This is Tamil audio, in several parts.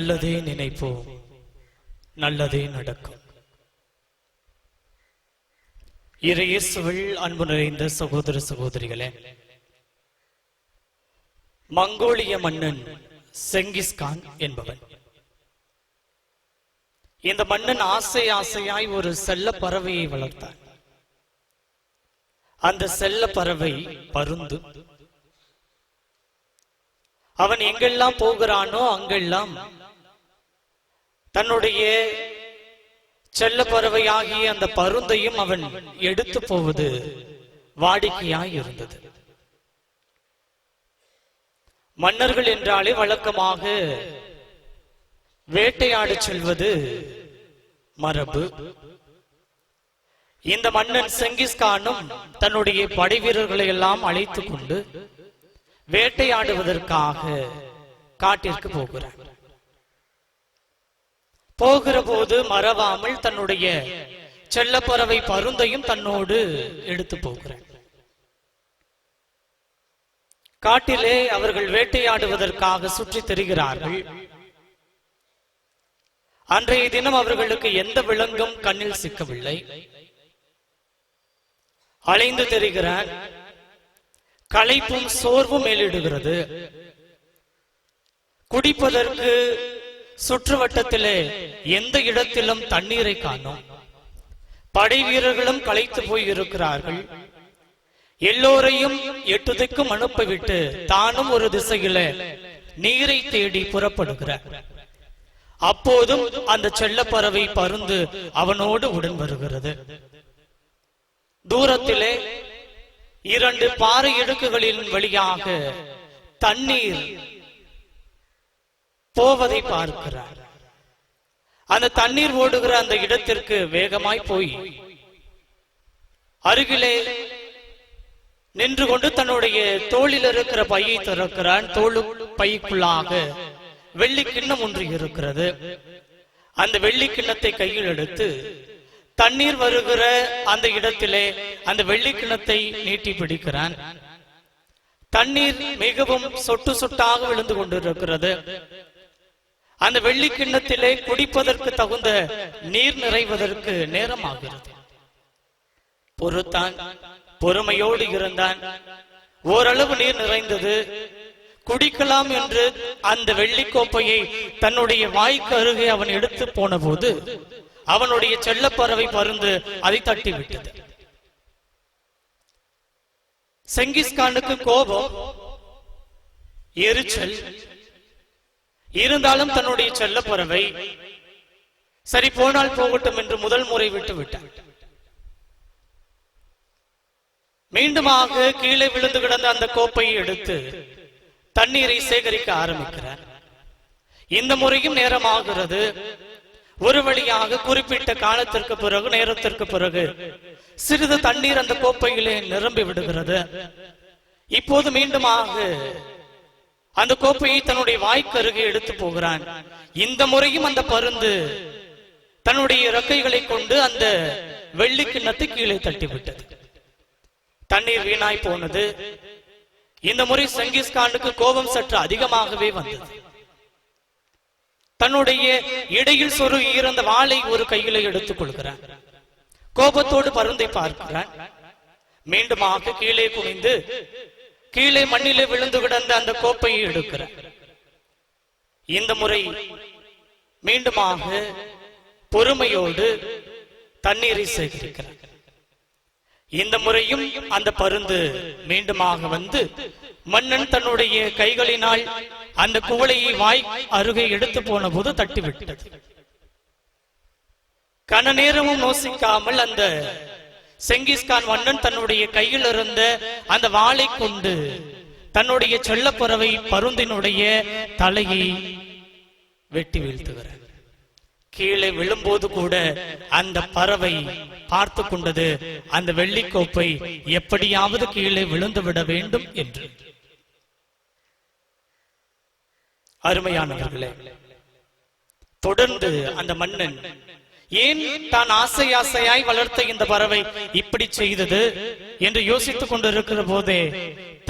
நல்லதே நினைப்போம். நல்லதே நடக்கும். இறையேசுவில் அன்பு நிறைந்த சகோதர சகோதரிகளே மங்கோலிய மன்னன் செங்கிஸ்கான் என்பவன். இந்த மன்னன் ஆசை ஆசையாய் ஒரு செல்ல பறவையை வளர்த்தான். அந்த செல்ல பறவை பருந்து. அவன் எங்கெல்லாம் போகிறானோ அங்கெல்லாம் தன்னுடைய செல்ல பறவையாகிய அந்த பருந்தையும் அவன் எடுத்து போவது வாடிக்கையாய் இருந்தது. மன்னர்கள் என்றாலே வழக்கமாக வேட்டையாடு செல்வது மரபு. இந்த மன்னன் செங்கிஸ்கானும் தன்னுடைய படை வீரர்களை எல்லாம் அழைத்துக் கொண்டு வேட்டையாடுவதற்காக காட்டிற்கு போகிறார் போகிற போது மறவாமல் தன்னுடைய செல்லப்பறவை பருந்தையும் தன்னோடு எடுத்து போகிறேன். காட்டிலே அவர்கள் வேட்டையாடுவதற்காக சுற்றித் தெரிகிறார்கள். அன்றைய தினம் அவர்களுக்கு எந்த விலங்கும் கண்ணில் சிக்கவில்லை. அலைந்து தெரிகிற களைப்பும் சோர்வும் மேலிடுகிறது. குடிப்பதற்கு சுற்றுவட்டத்திலே எந்த இடத்திலும் தண்ணீரை காணோம். படை வீரர்களும் களைத்து போய் இருக்கிறார்கள் எல்லோரையும் எட்டு திக்கும் அனுப்பிவிட்டு தானும் ஒரு திசையில நீரை தேடி புறப்படுகிறார் அப்போதும் அந்த செல்லப்பறவை பருந்து அவனோடு உடன் வருகிறது. தூரத்திலே இரண்டு பாறை இடுக்குகளின் வழியாக தண்ணீர் போவதை பார்க்கிறார். அந்த தண்ணீர் ஓடுகிற அந்த இடத்திற்கு வேகமாய் போய் அருகிலே நின்று கொண்டு தன்னுடைய தோளில் இருக்கிற பையை திறக்கிறான். தோளு பைக்குள்ளாக வெள்ளி கிண்ணம் ஒன்று இருக்கிறது. அந்த வெள்ளி கிண்ணத்தை கையில் எடுத்து தண்ணீர் வருகிற அந்த இடத்திலே அந்த வெள்ளி கிண்ணத்தை நீட்டி பிடிக்கிறான். தண்ணீர் மிகவும் சொட்டு சொட்டாக விழுந்து கொண்டிருக்கிறது. அந்த வெள்ளி கிண்ணத்திலே குடிப்பதற்கு தகுந்த நீர் நிறைவதற்கு நேரம் ஆகிறது பொறுத்தான் பொறுமையோடு இருந்தான். ஓரளவு நீர் நிறைந்தது. குடிக்கலாம் என்று அந்த வெள்ளிக்கோப்பையை தன்னுடைய வாய்க்கு அருகே அவன் எடுத்து போன போது அவனுடைய செல்லப்பறவை பருந்து அதை தட்டி விட்டது செங்கிஸ்கானுக்கு கோபம் எரிச்சல் இருந்தாலும் தன்னுடைய செல்லப்பறவை சரி போனால் போகட்டும் என்று முதல் முறை விட்டு விட்டார் மீண்டுமாக கீழே விழுந்து கிடந்த அந்த கோப்பையை எடுத்து தண்ணீரை சேகரிக்க ஆரம்பிக்கிறார். இந்த முறையும் நேரமாகிறது. ஒரு வழியாக குறிப்பிட்ட காலத்திற்கு பிறகு நேரத்திற்கு பிறகு சிறிது தண்ணீர் அந்த கோப்பையிலே நிரம்பி விடுகிறது. இப்போது மீண்டுமாக அந்த கோப்பையை தன்னுடைய வாய்க்கு அருகே எடுத்து போகிறான். இந்த முறையும் அந்த பருந்து தன்னுடைய இறக்கைகளை கொண்டு அந்த வெள்ளி கிண்ணத்தை கீழே தட்டிவிட்டது. தண்ணீர் வீணாய் போனது. இந்த முறை சங்கீஸ்கானுக்கு கோபம் சற்று அதிகமாகவே வந்தது. தன்னுடைய இடையில் சொரு இருந்த வாளை ஒரு கையில எடுத்துக் கொள்கிறான். கோபத்தோடு பருந்தை பார்க்கிறான். மீண்டுமாக கீழே குனிந்து கீழே மண்ணிலே விழுந்து கிடந்த அந்த கோப்பையை எடுக்கிறார் இந்த முறை மீண்டுமாக பொறுமையோடு தண்ணீரை சேகரிக்கிறார். இந்த முறையும் அந்த பருந்து மீண்டுமாக வந்து மன்னன் தன்னுடைய கைகளினால் அந்த குவளையை வாய் அருகே எடுத்து போன போது தட்டிவிட்டது. கன நேரமும் யோசிக்காமல் அந்த செங்கிஸ்கான் மன்னன் தன்னுடைய கையில் இருந்த அந்த வாளை கொண்டு தன்னுடைய செல்லப்பறவை பருந்தினுடைய தலையை வெட்டி வீழ்த்துகிறார். கீழே விழும்போது கூட அந்த பறவை பார்த்து கொண்டது அந்த வெள்ளிக்கோப்பை எப்படியாவது கீழே விழுந்து விட வேண்டும் என்று. அருமையானவர்களே தொடர்ந்து அந்த மன்னன் ஏன் தான் ஆசை ஆசையாய் வளர்த்த இந்த பறவை இப்படி செய்தது என்று யோசித்துக் கொண்டிருக்கிற போதே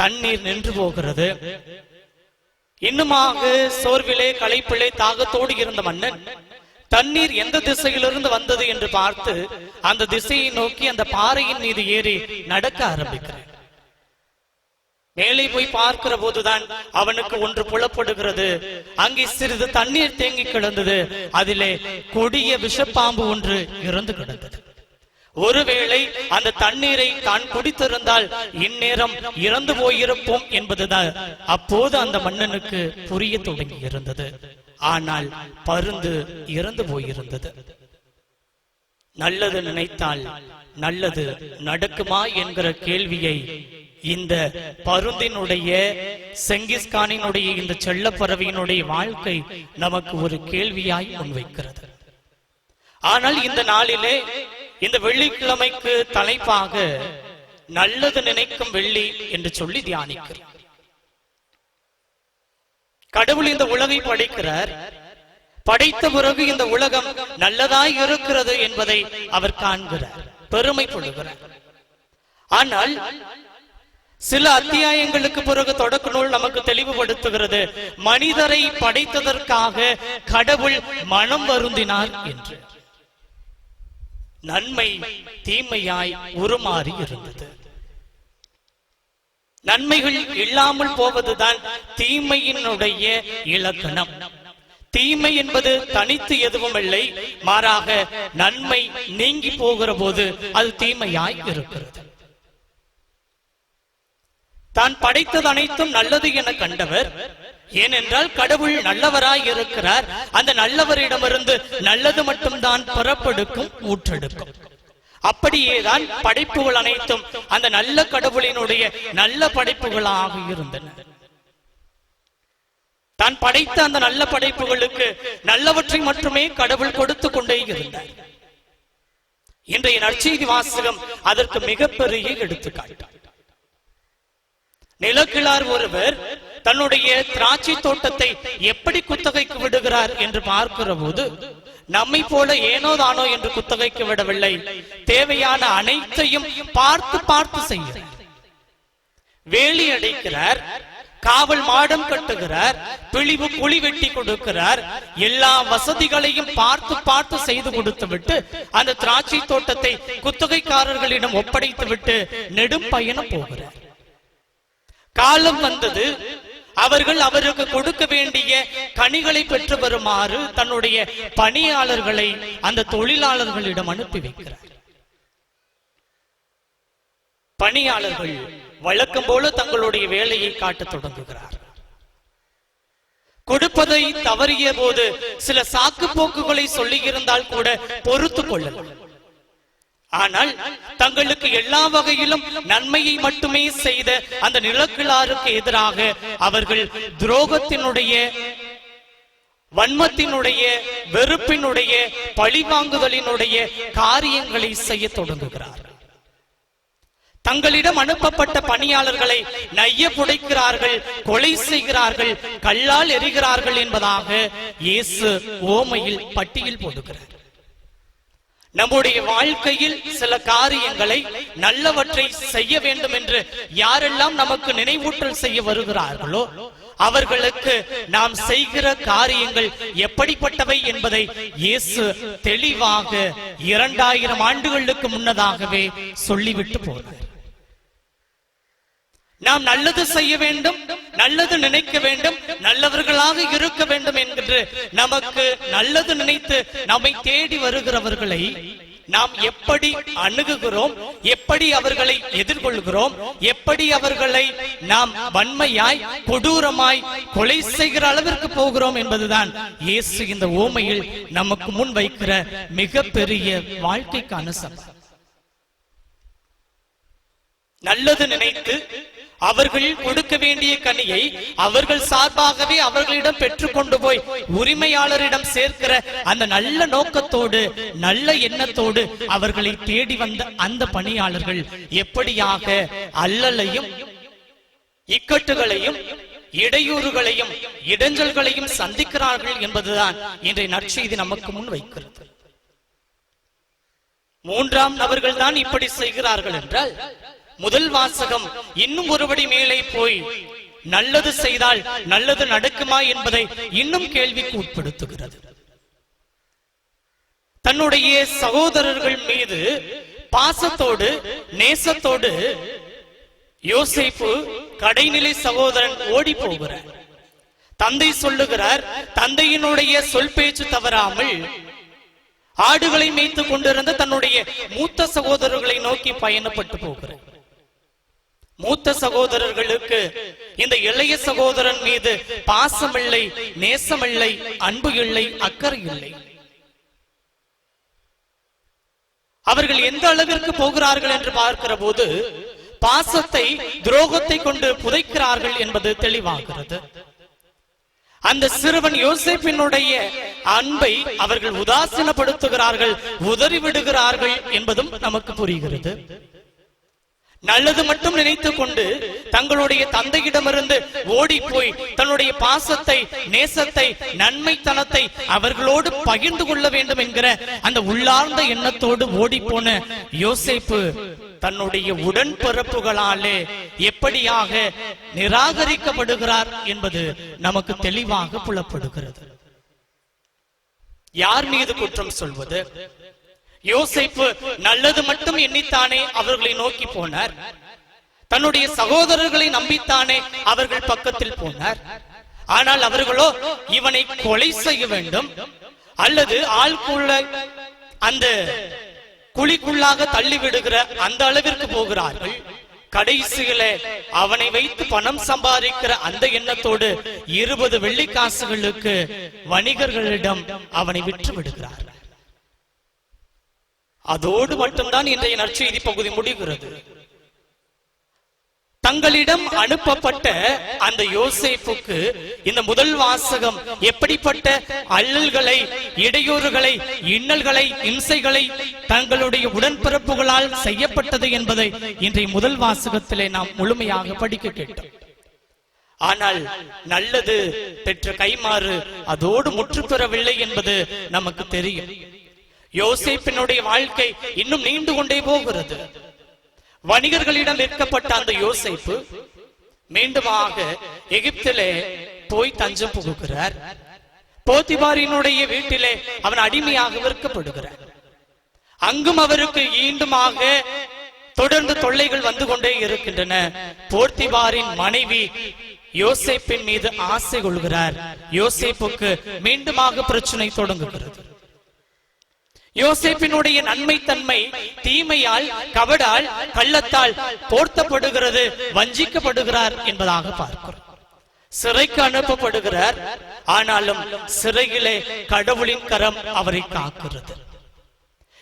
தண்ணீர் நின்று போகிறது. இன்னுமாக சோர்விலே களைப்பிலே தாகத்தோடு இருந்த மன்னன் தண்ணீர் எந்த திசையிலிருந்து வந்தது என்று பார்த்து அந்த திசையை நோக்கி அந்த பாறையின் மீது ஏறி நடக்க ஆரம்பிக்கிறேன். மேலே போய் பார்க்கிற போதுதான் அவனுக்கு ஒன்று புலப்படுகிறது. அங்கே சிறிது தண்ணீர் தேங்கி கிடந்தது. அதிலே கொடிய விஷப்பாம்பு ஒன்று இறந்து கிடந்தது. ஒருவேளை அந்த தண்ணீரை தான் குடித்திருந்தால் இந்நேரம் இறந்து போயிருப்போம் என்பதுதான். அப்போது அந்த மன்னனுக்கு புரிய தொடங்கி இருந்தது. ஆனால் பருந்து இறந்து போயிருந்தது. நல்லது நினைத்தால் நல்லது நடக்குமா என்கிற கேள்வியை இந்த பருந்தினுடைய செங்கிஸ்கானினுடைய இந்த செல்லப்பறவையினுடைய வாழ்க்கை நமக்கு ஒரு கேள்வியாய் முன்வைக்கிறது. ஆனால் இந்த நாளிலே இந்த வெள்ளிக்கிழமைக்கு தலைப்பாக நல்லது நினைக்கும் வெள்ளி என்று சொல்லி தியானிக்கிறோம். கடவுள் இந்த உலகை படைக்கிறார். படைத்த பிறகு இந்த உலகம் நல்லதாய் இருக்கிறது என்பதை அவர் காண்கிறார் பெருமைப்படுகிறார். ஆனால் சில அத்தியாயங்களுக்கு பிறகு தொடக்க நூல் நமக்கு தெளிவுபடுத்துகிறது. மனிதரை படைத்ததற்காக கடவுள் மனம் வருந்தினார் என்று. நன்மை தீமையாய் உருமாறி இருந்தது. நன்மைகள் இல்லாமல் போவதுதான் தீமையினுடைய இலக்கணம். தீமை என்பது தனித்து எதுவும் இல்லை. மாறாக நன்மை நீங்கி போகிற போது அது தீமையாய் இருக்கிறது. தான் படைத்தது அனைத்தும் நல்லது என கண்டவர். ஏனென்றால் கடவுள் நல்லவராய் இருக்கிறார் அந்த நல்லவரிடமிருந்து நல்லது மட்டும்தான் புறப்படுக்கும் ஊற்றெடுக்கும். அப்படியேதான் படைப்புகள் அனைத்தும் அந்த நல்ல கடவுளினுடைய நல்ல படைப்புகளாக இருந்தன. தான் படைத்த அந்த நல்ல படைப்புகளுக்கு நல்லவற்றை மட்டுமே கடவுள் கொடுத்து கொண்டே இருந்தார். இன்றைய நற்செய்தி வாசகம் அதற்கு மிகப்பெரிய எடுத்துக்காட்டு. நிலக்கிழார் ஒருவர் தன்னுடைய திராட்சை தோட்டத்தை எப்படி குத்தகைக்கு விடுகிறார் என்று பார்க்கிற போது நம்மை போல ஏனோ தானோ என்று குத்தகைக்கு விடவில்லை. தேவையான அனைத்தையும் பார்த்து பார்த்து செய்ய. வேலி அடைக்கிறார் காவல் மாடம் கட்டுகிறார் பிழிவு குழி வெட்டி கொடுக்கிறார் எல்லா வசதிகளையும் பார்த்து பார்த்து செய்து கொடுத்து விட்டு அந்த திராட்சை தோட்டத்தை குத்தகைக்காரர்களிடம் ஒப்படைத்து விட்டு நெடும் பயணம் போகிறார். காலம் வந்தது. அவர்கள் அவருக்கு கொடுக்க வேண்டிய கனிகளை பெற்று வருமாறு தன்னுடைய பணியாளர்களை அந்த தொழிலாளர்களிடம் அனுப்பி வைக்கிறார். பணியாளர்கள் வழக்கம் போல தங்களுடைய வேலையை காட்டத் தொடங்குகிறார். கொடுப்பதை தவறிய போது சில சாக்கு போக்குகளை சொல்லியிருந்தால் கூட பொறுத்து கொள்ளலாம். ஆனால் தங்களுக்கு எல்லா வகையிலும் நன்மையை மட்டுமே செய்த அந்த நிலக்கிழாருக்கு எதிராக அவர்கள் துரோகத்தினுடைய வன்மத்தினுடைய வெறுப்பினுடைய பழிவாங்குதலினுடைய காரியங்களை செய்ய தொடங்குகிறார்கள். தங்களிடம் அனுப்பப்பட்ட பணியாளர்களை நைய புடைக்கிறார்கள் கொலை செய்கிறார்கள் கல்லால் எரிகிறார்கள் என்பதாக இயேசு ஓமையில் பட்டியல் போடுகிறார். நம்முடைய வாழ்க்கையில் சில காரியங்களை நல்லவற்றை செய்ய வேண்டும் என்று யாரெல்லாம் நமக்கு நினைவூட்டல் செய்ய வருகிறார்களோ அவர்களுக்கு நாம் செய்கிற காரியங்கள் எப்படிப்பட்டவை என்பதை இயேசு தெளிவாக இரண்டாயிரம் ஆண்டுகளுக்கு முன்னதாகவே சொல்லிவிட்டு போனார் நாம் நல்லது செய்ய வேண்டும் நல்லது நினைக்க வேண்டும் நல்லவர்களாக இருக்க வேண்டும் என்று நமக்கு நல்லது நினைத்து நம்மை தேடி வருகிறவர்களை நாம் எப்படி அணுகுகிறோம் எப்படி அவர்களை எதிர்கொள்கிறோம் எப்படி அவர்களை நாம் வன்மையாய் கொடூரமாய் கொலை செய்கிற அளவிற்கு போகிறோம் என்பதுதான் இயேசு இந்த ஓமையில் நமக்கு முன் வைக்கிற மிகப்பெரிய வாழ்க்கைக்கான சபை. நல்லது நினைத்து அவர்கள் கொடுக்க வேண்டிய கனியை அவர்கள் சார்பாகவே அவர்களிடம் பெற்றுக்கொண்டு போய் உரிமையாளரிடம் சேர்க்கிற அந்த நல்ல நோக்கத்தோடு நல்ல எண்ணத்தோடு அவர்களை தேடி வந்த அந்த பணியாளர்கள் எப்படியாக அல்லலையும் இக்கட்டுகளையும் இடையூறுகளையும் இடைஞ்சல்களையும் சந்திக்கிறார்கள் என்பதுதான் இன்றைய நற்செய்தி நமக்கு முன் வைக்கிறது. மூன்றாம் நபர்கள் தான் இப்படி செய்கிறார்கள் என்றால் முதல் வாசகம் இன்னும் ஒருபடி மேலே போய் நல்லது செய்தால் நல்லது நடக்குமா? என்பதை இன்னும் கேள்விக்கு உட்படுத்துகிறது. தன்னுடைய சகோதரர்கள் மீது பாசத்தோடு நேசத்தோடு யோசிப்பு கடைநிலை சகோதரன் ஓடி போகிறார் தந்தை சொல்லுகிறார் தந்தையினுடைய சொல் பேச்சு தவறாமல் ஆடுகளை மேய்த்துக் கொண்டிருந்த தன்னுடைய மூத்த சகோதரர்களை நோக்கி பயணப்பட்டு போகிறார் மூத்த சகோதரர்களுக்கு இந்த இளைய சகோதரன் மீது பாசமில்லை நேசமில்லை அன்பு இல்லை அக்கறை இல்லை அவர்கள் எந்த அளவிற்கு போகிறார்கள் என்று பார்க்கிற போது பாசத்தை துரோகத்தை கொண்டு புதைக்கிறார்கள் என்பது தெளிவாகிறது. அந்த சிறுவன் யோசிப்பினுடைய அன்பை அவர்கள் உதாசீனப்படுத்துகிறார்கள் உதறிவிடுகிறார்கள் என்பதும் நமக்கு புரிகிறது. நல்லது மட்டும் நினைத்துக் கொண்டு தங்களுடைய தந்தையிடமிருந்து ஓடி போய் தன்னுடைய பாசத்தை நேசத்தை நன்மைத்தனத்தை அவர்களோடு பகிர்ந்து கொள்ள வேண்டும் என்கிற அந்த உள்ளார்ந்த எண்ணத்தோடு ஓடி போன யோசிப்பு தன்னுடைய உடன்பிறப்புகளாலே எப்படியாக நிராகரிக்கப்படுகிறார் என்பது நமக்கு தெளிவாக புலப்படுகிறது. யார் மீது குற்றம் சொல்வது? யோசிப்பு நல்லது மட்டும் எண்ணித்தானே அவர்களை நோக்கி போனார். தன்னுடைய சகோதரர்களை நம்பித்தானே அவர்கள் பக்கத்தில் போனார். ஆனால் அவர்களோ இவனை கொலை செய்ய வேண்டும் அல்லது ஆள்குள்ள அந்த குழிக்குள்ளாக தள்ளிவிடுகிற அந்த அளவிற்கு போகிறார்கள். கடைசியில அவனை வைத்து பணம் சம்பாதிக்கிற அந்த எண்ணத்தோடு இருபது வெள்ளிக்காசுகளுக்கு வணிகர்களிடம் அவனை விற்று விடுகிறார்கள். அதோடு மட்டும்தான் இன்றைய நற்செய்தி பகுதி முடிகிறது. தங்களிடம் அனுப்பப்பட்ட அந்த யோசேப்புக்கு இந்த முதல் வாசகம் எப்படிப்பட்ட அல்லல்களை இடையூறுகளை இன்னல்களை இம்சைகளை தங்களுடைய உடன்பிறப்புகளால் செய்யப்பட்டது என்பதை இன்றைய முதல் வாசகத்திலே நாம் முழுமையாக படிக்க கேட்டோம். ஆனால் நல்லது பெற்ற கைமாறு அதோடு முற்று பெறவில்லை என்பது நமக்கு தெரியும். யோசேப்பினுடைய வாழ்க்கை இன்னும் நீண்டு கொண்டே போகிறது. வணிகர்களிடம் விற்கப்பட்ட அந்த யோசிப்பு மீண்டுமாக எகிப்திலே போய் தஞ்சம் புகுகிறார். போத்திபாரினுடைய வீட்டிலே அவன் அடிமையாக விற்கப்படுகிறார் அங்கும் அவருக்கு ஈண்டுமாக தொடர்ந்து தொல்லைகள் வந்து கொண்டே இருக்கின்றன. போர்த்திபாரின் மனைவி யோசேப்பின் மீது ஆசை கொள்கிறார். யோசேப்புக்கு மீண்டுமாக பிரச்சனை தொடங்குகிறது. யோசேப்பினுடைய நன்மை தன்மை தீமையால் கவடால் கள்ளத்தால் போர்த்தப்படுகிறது வஞ்சிக்கப்படுகிறார் என்பதாக பார்க்கிறோம். சிறைக்கு அனுப்பப்படுகிறார் ஆனாலும் சிறையிலே கடவுளின் கரம் அவரை காக்கிறது.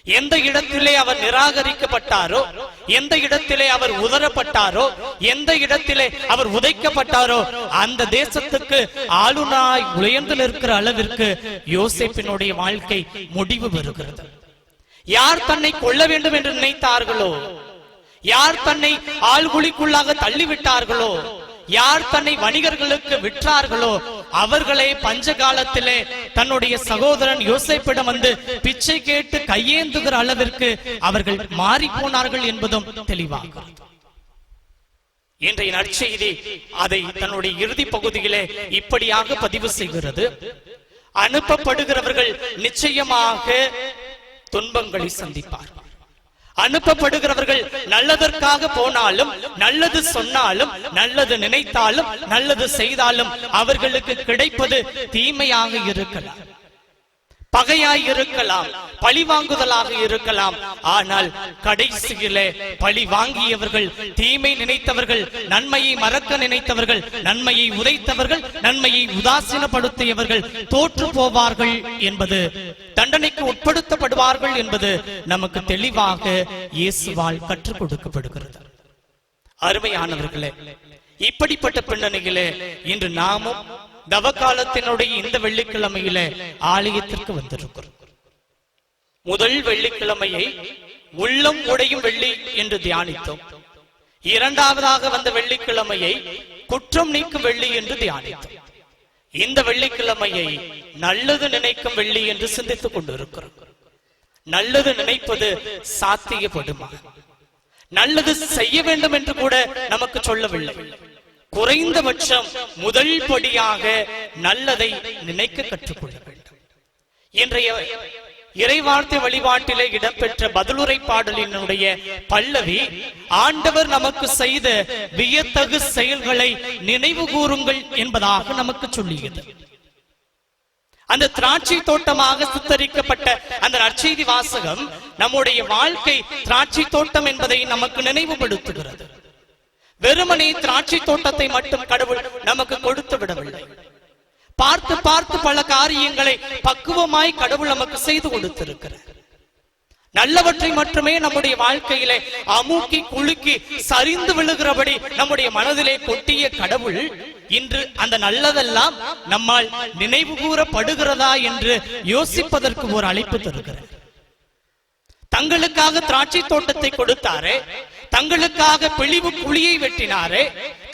எந்த இடத்திலே அவர் நிராகரிக்கப்பட்டாரோ எந்த இடத்திலே அவர் உதரப்பட்டாரோ எந்த இடத்திலே அவர் உதைக்கப்பட்டாரோ அந்த தேசத்துக்கு ஆளுநாய் உயர்ந்து நிற்கிற அளவிற்கு யோசேப்பினுடைய வாழ்க்கை முடிவு பெறுகிறது. யார் தன்னை கொள்ள வேண்டும் என்று நினைத்தார்களோ யார் தன்னை ஆள்குழிக்குள்ளாக தள்ளிவிட்டார்களோ யார் தன்னை வணிகர்களுக்கு விற்றார்களோ அவர்களே பஞ்ச காலத்திலே தன்னுடைய சகோதரன் யோசிப்பிடம் வந்து பிச்சை கேட்டு கையேந்துகிற அளவிற்கு அவர்கள் மாறி போனார்கள் என்பதும் தெளிவாகிறது இன்றைய நற்செய்தி அதை தன்னுடைய இறுதி பகுதியிலே இப்படியாக பதிவு செய்கிறது. அனுப்பப்படுகிறவர்கள் நிச்சயமாக துன்பங்களை சந்திப்பார்கள். அனுப்பப்படுகிறவர்கள் நல்லதற்காக போனாலும் நல்லது சொன்னாலும் நல்லது நினைத்தாலும் நல்லது செய்தாலும் அவர்களுக்கு கிடைப்பது தீமையாக இருக்கலாம். பகையாய் இருக்கலாம் பழி வாங்குதலாக இருக்கலாம். ஆனால் கடைசியிலே பழி வாங்கியவர்கள் தீமை நினைத்தவர்கள் நன்மையை மறக்க நினைத்தவர்கள் நன்மையை உதைத்தவர்கள் நன்மையை உதாசீனப்படுத்தியவர்கள் தோற்று போவார்கள் என்பது தண்டனைக்கு உட்படுத்தப்படுவார்கள் என்பது நமக்கு தெளிவாக இயேசுவால் கற்றுக் கொடுக்கப்படுகிறது. அருமையானவர்களே இப்படிப்பட்ட பின்னணியிலே இன்று நாமும் தவ காலத்தினுடைய இந்த வெள்ளிக்கிழமையில ஆலயத்திற்கு வந்திருக்கிறோம். முதல் வெள்ளிக்கிழமையை உள்ளம் உடையும் வெள்ளி என்று தியானித்தோம். இரண்டாவதாக வந்த வெள்ளிக்கிழமையை குற்றம் நீக்கும் வெள்ளி என்று தியானித்தோம். இந்த வெள்ளிக்கிழமையை நல்லது நினைக்கும் வெள்ளி என்று சிந்தித்துக் கொண்டிருக்கிறோம். நல்லது நினைப்பது சாத்தியப்படுமா? நல்லது செய்ய வேண்டும் என்று கூட நமக்கு சொல்லவில்லை. குறைந்தபட்சம் முதல் படியாக நல்லதை நினைக்க கற்றுக்கொள்ள வேண்டும். இன்றைய இறைவார்த்தை வழிபாட்டிலே இடம்பெற்ற பதிலுரை பாடலினுடைய பல்லவி ஆண்டவர் நமக்கு செய்த வியத்தகு செயல்களை நினைவு கூறுங்கள் என்பதாக நமக்கு சொல்லியது. அந்த திராட்சை தோட்டமாக சித்தரிக்கப்பட்ட அந்த நற்செய்தி வாசகம் நம்முடைய வாழ்க்கை திராட்சை தோட்டம் என்பதை நமக்கு நினைவுபடுத்துகிறது. வெறுமனே திராட்சை தோட்டத்தை மட்டும் கடவுள் நமக்கு கொடுத்து விடவில்லை. பார்த்து பார்த்து பல காரியங்களை பக்குவமாய் கடவுள் நமக்கு செய்து கொடுத்திருக்கிறார். நல்லவற்றை மட்டுமே நம்முடைய வாழ்க்கையிலே அமுக்கி குலுக்கி சரிந்து விழுகிறபடி நம்முடைய மனதிலே கொட்டிய கடவுள் இன்று அந்த நல்லதெல்லாம் நம்மால் நினைவு கூறப்படுகிறதா என்று யோசிப்பதற்கு ஒரு அழைப்பு தருகிறார். தங்களுக்காக திராட்சை தோட்டத்தை கொடுத்தாரே தங்களுக்காக பிழிவு குழியை வெட்டினாரே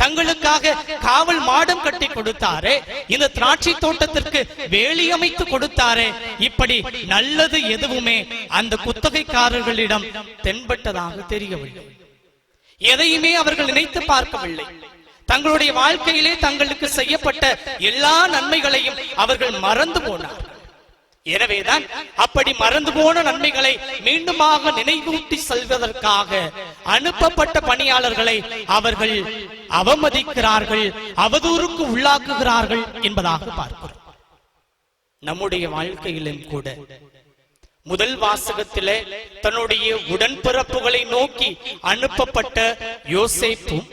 தங்களுக்காக காவல் மாடம் கட்டி கொடுத்தாரே இந்த திராட்சை தோட்டத்திற்கு வேலி அமைத்து கொடுத்தாரே இப்படி நல்லது எதுவுமே அந்த குத்தகைக்காரர்களிடம் தென்பட்டதாக தெரியவில்லை. எதையுமே அவர்கள் நினைத்து பார்க்கவில்லை. தங்களுடைய வாழ்க்கையிலே தங்களுக்கு செய்யப்பட்ட எல்லா நன்மைகளையும் அவர்கள் மறந்து போனார் எனவேதான் அப்படி மறந்து போன நன்மைகளை மீண்டுமாக நினைவூட்டி செல்வதற்காக அனுப்பப்பட்ட பணியாளர்களை அவர்கள் அவமதிக்கிறார்கள் அவதூறுக்கு உள்ளாக்குகிறார்கள் என்பதாக பார்க்கிறோம். நம்முடைய வாழ்க்கையிலும் கூட முதல் வாசகத்திலே தன்னுடைய உடன்பிறப்புகளை நோக்கி அனுப்பப்பட்ட யோசேப்பும்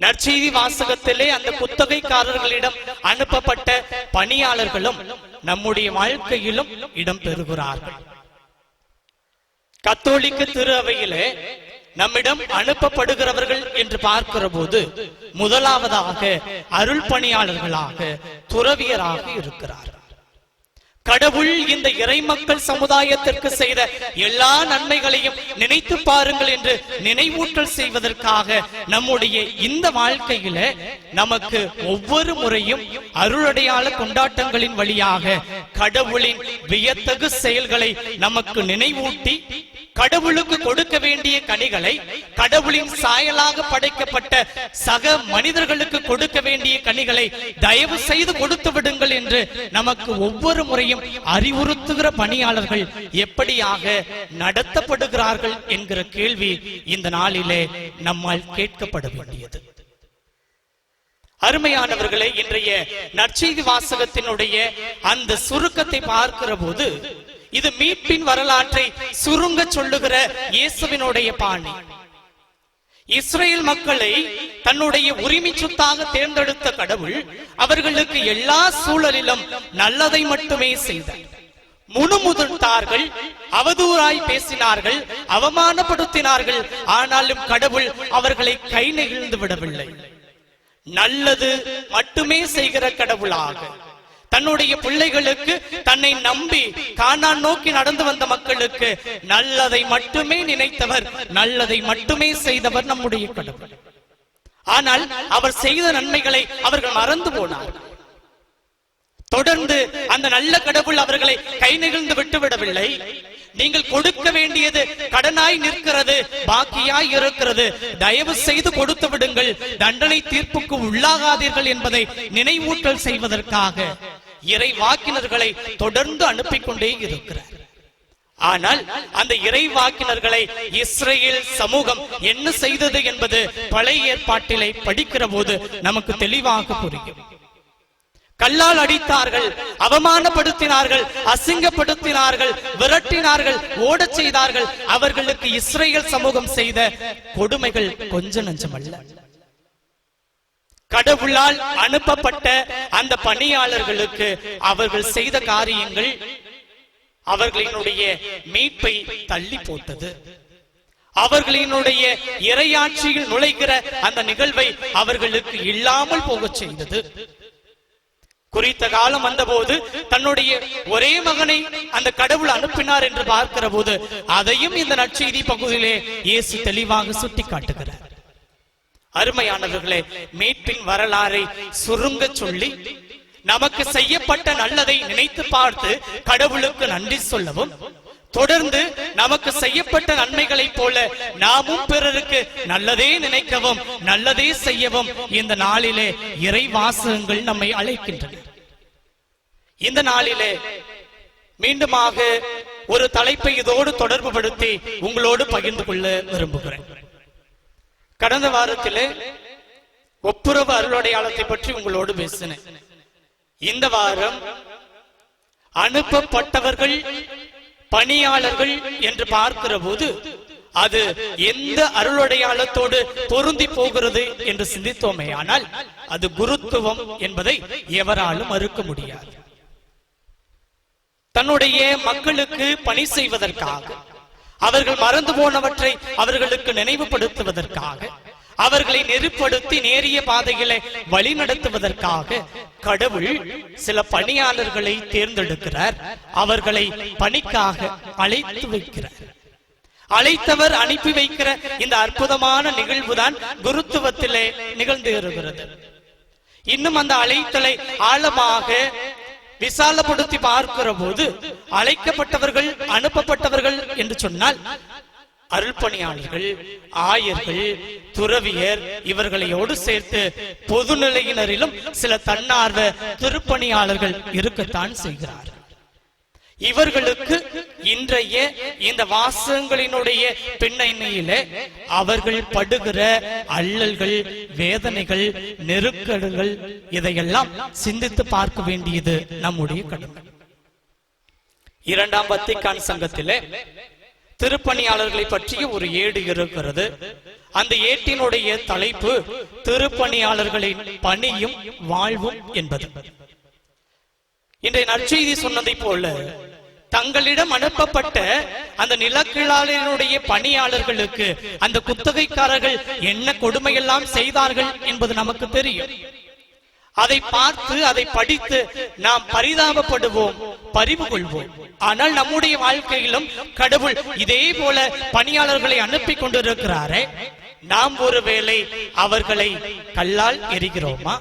நற்செய்தி வாசகத்திலே அந்த குத்தகைக்காரர்களிடம் அனுப்பப்பட்ட பணியாளர்களும் நம்முடைய வாழ்க்கையிலும் இடம் பெறுகிறார்கள். கத்தோலிக்க திரு அவையிலே நம்மிடம் அனுப்பப்படுகிறவர்கள் என்று பார்க்கிற போது முதலாவதாக அருள் பணியாளர்களாக துறவியராக இருக்கிறார் கடவுள் இந்த இறைமக்கள் சமுதாயத்திற்கு செய்த எல்லா நன்மைகளையும் நினைத்து பாருங்கள் என்று நினைவூட்டல் செய்வதற்காக நம்முடைய இந்த வாழ்க்கையில நமக்கு ஒவ்வொரு முறையும் அருளடையாள கொண்டாட்டங்களின் வழியாக கடவுளின் வியத்தகு செயல்களை நமக்கு நினைவூட்டி கடவுளுக்கு கொடுக்க வேண்டிய கனிகளை கடவுளின் சாயலாக படைக்கப்பட்ட சக மனிதர்களுக்கு கொடுக்க வேண்டிய கனிகளை தயவு செய்து கொடுத்து விடுங்கள் என்று நமக்கு ஒவ்வொரு முறையும் அறிவுறுத்துகிற பணியாளர்கள் எப்படியாக நடத்தப்படுகிறார்கள் என்கிற கேள்வி இந்த நாளிலே நம்மால் கேட்கப்பட வேண்டியது. அருமையானவர்களே இன்றைய நற்செய்தி வாசகத்தினுடைய அந்த சுருக்கத்தை பார்க்கிற போது இது மீட்பின் வரலாற்றை சுருங்க சொல்லுகிற இயேசுவினுடைய பாணி. இஸ்ரேல் மக்களை தன்னுடைய உரிமை சொத்தாக தேர்ந்தெடுத்த கடவுள் அவர்களுக்கு எல்லா சூழலிலும் நல்லதை மட்டுமே செய்தார். முணுமுதிர்த்தார்கள் அவதூறாய் பேசினார்கள் அவமானப்படுத்தினார்கள் ஆனாலும் கடவுள் அவர்களை கை நெகிழ்ந்து விடவில்லை. நல்லது மட்டுமே செய்கிற கடவுளாக. தன்னுடைய பிள்ளைகளுக்கு தன்னை நம்பி காணான் நோக்கி நடந்து வந்த மக்களுக்கு நல்லதை மட்டுமே நினைத்தவர் நல்லதை மட்டுமே செய்தவர் நம்முடைய கடவுள். ஆனால் அவர் செய்த நன்மைகளை அவர்கள் மறந்து போனார். தொடர்ந்து அந்த நல்ல கடவுள் அவர்களை கை நெகிழ்ந்து விட்டுவிடவில்லை நீங்கள் கொடுக்க வேண்டியது கடனாய் நிற்கிறது பாக்கியாய் இருக்கிறது. தயவு செய்து கொடுத்து விடுங்கள் தண்டனை தீர்ப்புக்கு உள்ளாகாதீர்கள் என்பதை நினைவூட்டல் செய்வதற்காக. இறை வாக்கினர்களை தொடர்ந்து அனுப்பி கொண்டே இருக்கிறார். ஆனால் அந்த இறை வாக்கினர்களை இஸ்ரேல் சமூகம் என்ன செய்தது என்பது பழைய ஏற்பாட்டிலே படிக்கிற போது நமக்கு தெளிவாக புரியும். கல்லால் அடித்தார்கள் அவமானப்படுத்தினார்கள் அசிங்கப்படுத்தினார்கள் விரட்டினார்கள் ஓடச் செய்தார்கள். அவர்களுக்கு இஸ்ரேல் சமூகம் செய்த கொடுமைகள் கொஞ்ச நஞ்சமல்ல. கடவுளால் அனுப்பப்பட்ட அந்த பணியாளர்களுக்கு அவர்கள் செய்த காரியங்கள் அவர்களினுடைய மீட்பை தள்ளி போட்டது. அவர்களினுடைய இறையாட்சியில் நுழைகிற அந்த நிகழ்வை அவர்களுக்கு இல்லாமல் போகச் செய்தது. குறித்த காலம் வந்தபோது தன்னுடைய ஒரே மகனை அந்த கடவுள் அனுப்பினார் என்று பார்க்கிற போது அதையும் இந்த நற்செய்தி பகுதியிலே இயேசு தெளிவாக சுட்டி காட்டுகிறார் அருமையானவர்களே மீட்பின் வரலாறை சுருங்க சொல்லி நமக்கு செய்யப்பட்ட நல்லதை நினைத்து பார்த்து கடவுளுக்கு நன்றி சொல்லவும் தொடர்ந்து நமக்கு செய்யப்பட்ட நன்மைகளைப் போல நாமும் பிறருக்கு நல்லதே நினைக்கவும் நல்லதே செய்யவும் இந்த நாளிலே இறை வாசகங்கள் நம்மை அழைக்கின்றன. இந்த நாளிலே மீண்டுமாக ஒரு தலைப்பை இதோடு தொடர்புபடுத்தி உங்களோடு பகிர்ந்து கொள்ள விரும்புகிறேன். கடந்த வாரத்திலே ஒப்புரவு அருளடையாளத்தை பற்றி உங்களோடு பேசினேன். இந்த வாரம் அனுப்பப்பட்டவர்கள் பணியாளர்கள் என்று பார்க்கிற போது அது எந்த அருளடையாளத்தோடு பொருந்தி போகிறது என்று சிந்தித்தோமே. ஆனால் அது குருத்துவம் என்பதை எவராலும் மறுக்க முடியாது. தன்னுடைய மக்களுக்கு பணி செய்வதற்காக அவர்கள் மறந்து போனவற்றை அவர்களுக்கு நினைவுபடுத்துவதற்காக அவர்களை நெருப்படுத்தி நேரிய பாதைகளை வழிநடத்துவதற்காக கடவுள் சில பணியாளர்களை தேர்ந்தெடுக்கிறார். அவர்களை பணிக்காக அழைத்து வைக்கிறார். அழைத்தவர் அனுப்பி வைக்கிற இந்த அற்புதமான நிகழ்வுதான் குருத்துவத்திலே நிகழ்ந்து வருகிறது. இன்னும் அந்த அழைத்தலை ஆழமாக விசாலப்படுத்தி பார்க்கிற போது அழைக்கப்பட்டவர்கள் அனுப்பப்பட்டவர்கள் என்று சொன்னால் அருள்பணியாளர்கள் ஆயர்கள் துறவியர் இவர்களையோடு சேர்த்து பொதுநிலையினரிலும் சில தன்னார்வ திருப்பணியாளர்கள் இருக்கத்தான் செய்கிறார்கள் இவர்களுக்கு இன்றைய இந்த வாசகங்களினுடைய பின்னணியிலே அவர்கள் படுகிற அல்லல்கள் வேதனைகள் நெருக்கடுகள் இதையெல்லாம் சிந்தித்து பார்க்க வேண்டியது நம்முடைய கடமை. இரண்டாம் வத்திக்கான் சங்கத்திலே திருப்பணியாளர்களை பற்றிய ஒரு ஏடு இருக்கிறது. அந்த ஏட்டினுடைய தலைப்பு திருப்பணியாளர்களின் பணியும் வாழ்வும் என்பது. இன்றைய நற்செய்தி சொன்னதை போல தங்களிடம் அனுப்பப்பட்ட அந்த நிலக்கிழாளனுடைய பணியாளர்களுக்கு அந்த குத்தகைக்காரர்கள் என்ன கொடுமையெல்லாம் செய்தார்கள் என்பது நமக்கு தெரியும். அதை பார்த்து அதை படித்து நாம் பரிதாபப்படுவோம் பரிவு கொள்வோம். ஆனால் நம்முடைய வாழ்க்கையிலும் கடவுள் இதே போல பணியாளர்களை அனுப்பி கொண்டிருக்கிறாரே. நாம் ஒருவேளை அவர்களை கல்லால் எரிகிறோமா?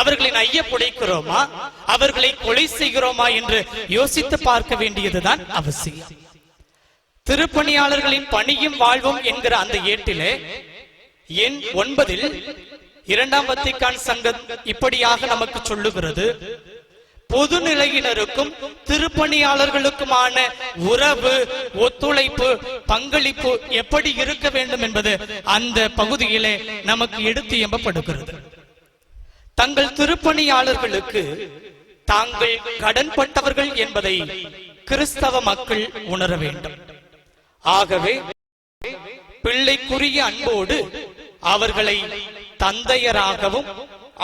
அவர்களின் ஐயப்புடைக்கிறோமா அவர்களை கொலை செய்கிறோமா என்று யோசித்து பார்க்க வேண்டியதுதான் அவசியம். திருப்பணியாளர்களின் பணியும் வாழ்வும் என்கிற அந்த ஏட்டிலே எண் ஒன்பதில் இரண்டாம் வத்திக்கான் சங்கம் இப்படியாக நமக்கு சொல்லுகிறது. பொது நிலையினருக்கும் திருப்பணியாளர்களுக்குமான உறவு ஒத்துழைப்பு பங்களிப்பு எப்படி இருக்க வேண்டும் என்பது அந்த பகுதியிலே நமக்கு எடுத்து எம்பப்படுகிறது. தங்கள் திருப்பணியாளர்களுக்கு தாங்கள் கடன்பட்டவர்கள் என்பதை கிறிஸ்தவ மக்கள் உணர வேண்டும். ஆகவே பிள்ளைக்குரிய அன்போடு அவர்களை தந்தையராகவும்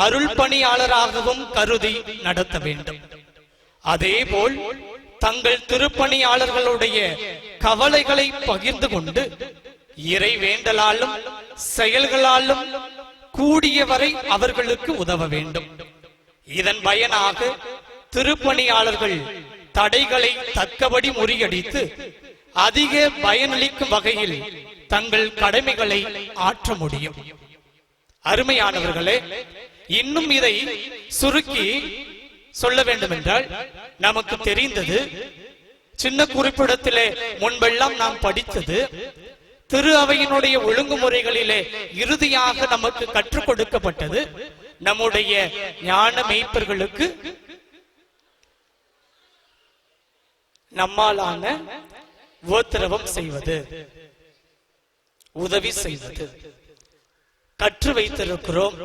அருள் பணியாளராகவும் கருதி நடத்த வேண்டும். அதேபோல் தங்கள் திருப்பணியாளர்களுடைய கவலைகளை பகிர்ந்து கொண்டு இறை வேண்டலாலும் செயல்களாலும் கூடியவரை அவர்களுக்கு உதவ வேண்டும். இதன் பயனாக திருப்பணியாளர்கள் தடைகளை தக்கபடி முறியடித்து அதிக பயனளிக்கும் வகையில் தங்கள் கடமைகளை ஆற்ற முடியும். அருமையானவர்களே இன்னும் இதை சுருக்கி சொல்ல வேண்டும் என்றால் நமக்கு தெரிந்தது சின்ன குறிப்பிடத்திலே முன்பெல்லாம் நாம் படித்தது திரு அவையினுடைய ஒழுங்குமுறைகளிலே இறுதியாக நமக்கு கற்றுக் கொடுக்கப்பட்டது. நம்முடைய ஞான மெய்ப்பர்களுக்கு நம்மாலான உபத்திரவம் செய்வது உதவி செய்வது. கற்று வைத்திருக்கிறோம்.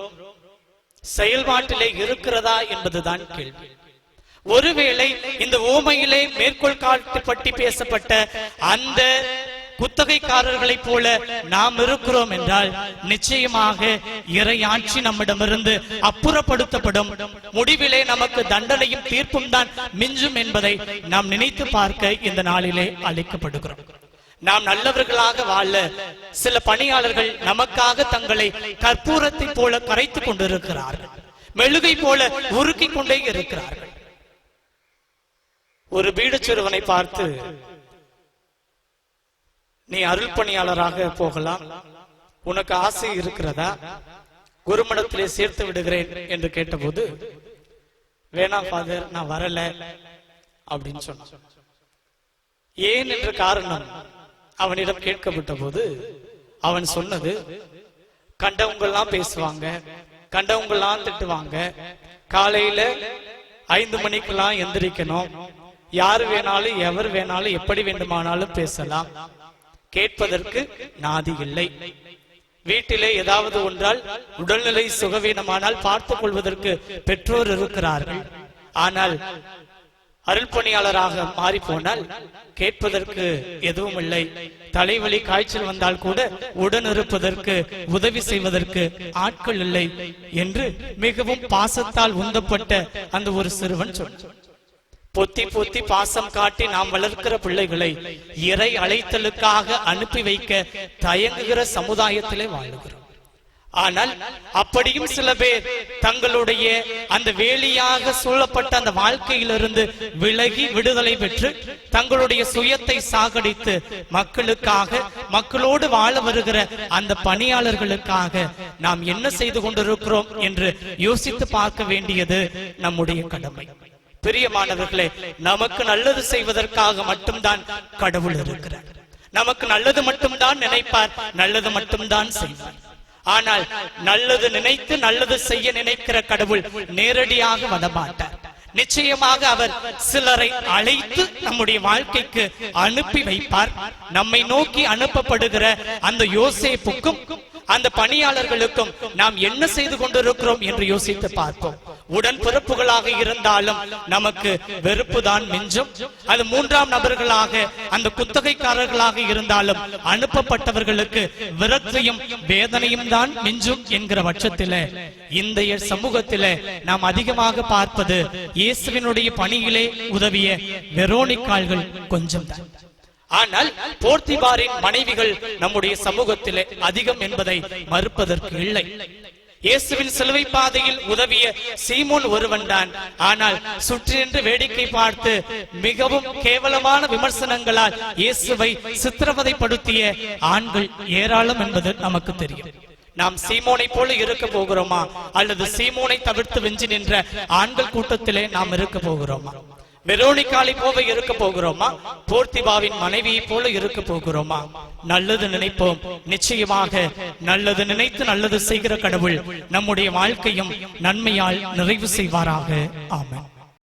செயல்பாட்டிலே இருக்கிறதா என்பதுதான் கேள்வி. ஒருவேளை இந்த ஓமையிலே மேற்கோள் காட்டு பற்றி பேசப்பட்ட அந்த குத்தகைக்காரர்களைப் போல நாம் இருக்கிறோம் என்றால் நிச்சயமாக இறையாட்சி நம்மிடமிருந்து அப்புறப்படுத்தப்படும். முடிவிலே நமக்கு தண்டனையும் தீர்ப்பும் தான் மிஞ்சும் என்பதை நாம் நினைத்து பார்க்க இந்த நாளிலே அழைக்கப்படுகிறோம் நாம் நல்லவர்களாக வாழ சில பணியாளர்கள் நமக்காக தங்களை கற்பூரத்தை போல கரைத்துக் கொண்டிருக்கிறார்கள். மெழுகை போல உருக்கிக் கொண்டே இருக்கிறார்கள். ஒரு வீடு சிறுவனை பார்த்து நீ அருள் பணியாளராக போகலாம். உனக்கு ஆசை இருக்கிறதா? குருமடத்திலே சேர்த்து விடுகிறேன் என்று கேட்டபோது வேணாம் ஃபாதர் நான் வரல அப்படின்னு சொன்னான். ஏன் என்ற காரணம் அவனிடம் கேட்கப்பட்ட போது அவன் சொன்னது கண்டவங்கெல்லாம் பேசுவாங்க கண்டவங்கெல்லாம் திட்டுவாங்க. காலையில ஐந்து மணிக்கெல்லாம் எந்திரிக்கணும். யார் வேணாலும் எவர் வேணாலும் எப்படி வேண்டுமானாலும் பேசலாம். கேட்பதற்கு நாதி இல்லை. வீட்டிலே ஏதாவது ஒன்றால் உடல்நிலை சுகவீனமானால் பார்த்துக் கொள்வதற்கு பெற்றோர் இருக்கிறார்கள். ஆனால் அருள்பணியாளராக மாறி போனால் கேட்பதற்கு எதுவும் இல்லை. தலைவலி காய்ச்சல் வந்தால் கூட உடன் இருப்பதற்கு உதவி செய்வதற்கு ஆட்கள் இல்லை என்று மிகவும் பாசத்தால் உந்தப்பட்ட அந்த ஒரு சிறுவன் சொன்னான் பொத்தி பொத்தி பாசம் காட்டி நாம் வளர்க்கிற பிள்ளைகளை இறை அழைத்தலுக்காக அனுப்பி வைக்க தயங்குகிற சமுதாயத்திலே வாழுகிறோம். ஆனால் அப்படியும் சில பேர் தங்களுடைய அந்த வேலியாக சூழப்பட்ட அந்த வாழ்க்கையிலிருந்து விலகி விடுதலை பெற்று தங்களுடைய சுயத்தை சாகடித்து மக்களுக்காக மக்களோடு வாழ வருகிற அந்த பணியாளர்களுக்காக நாம் என்ன செய்து கொண்டிருக்கிறோம் என்று யோசித்து பார்க்க வேண்டியது நம்முடைய கடமை. பிரியமானவர்களே நமக்கு நல்லது செய்வதற்காக மட்டும்தான் கடவுள் இருக்கிறார். நமக்கு நல்லது மட்டும்தான் நினைப்பார் நல்லது மட்டும்தான் செய்வார். ஆனால் நல்லது நினைத்து நல்லது செய்ய நினைக்கிற கடவுள் நேரடியாக வரமாட்டார். நிச்சயமாக அவர் சிலரை அழைத்து நம்முடைய வாழ்க்கைக்கு அனுப்பி வைப்பார். நம்மை நோக்கி அனுப்பப்படுகிற அந்த யோசேப்புக்கும் அந்த பணியாளர்களுக்கும் நாம் என்ன செய்து கொண்டிருக்கிறோம் என்று யோசித்து பார்ப்போம். உடன் பிறப்புகளாக இருந்தாலும் நமக்கு வெறுப்பு தான் மிஞ்சும். அது மூன்றாம் நபர்களாக அந்த குத்தகைக்காரர்களாக இருந்தாலும் அனுப்பப்பட்டவர்களுக்கு விரக்தியும் வேதனையும் தான் மிஞ்சும் என்கிற பட்சத்தில இந்த சமூகத்தில நாம் அதிகமாக பார்ப்பது இயேசுவினுடைய பணியிலே உதவிய வெரோனிக்கால்கள் கொஞ்சம் தான் ஆனால் போர்த்திபாரின் மனைவிகள் நம்முடைய சமூகத்திலே அதிகம் என்பதை மறுப்பதற்கு இல்லை. இயேசுவின் சிலுவை பாதையில் உதவிய சீமோன் ஒருவன் தான். ஆனால் சுற்றி நின்று வேடிக்கை பார்த்து மிகவும் கேவலமான விமர்சனங்களால் இயேசுவை சித்திரவதைப்படுத்திய ஆண்கள் ஏராளம் என்பது நமக்கு தெரியும். நாம் சீமோனை போல இருக்க போகிறோமா? அல்லது சீமோனை தவிர்த்து வெஞ்சி நின்ற ஆண்கள் கூட்டத்திலே நாம் இருக்க போகிறோமா? வெரோனிக்காலை போல இருக்க போகிறோமா? போர்த்திபாவின் மனைவியை போல இருக்க போகிறோமா? நல்லது நினைப்போம். நிச்சயமாக நல்லது நினைத்து நல்லது செய்கிற கடவுள் நம்முடைய வாழ்க்கையும் நன்மையால் நிறைவு செய்வாராக. ஆமாம்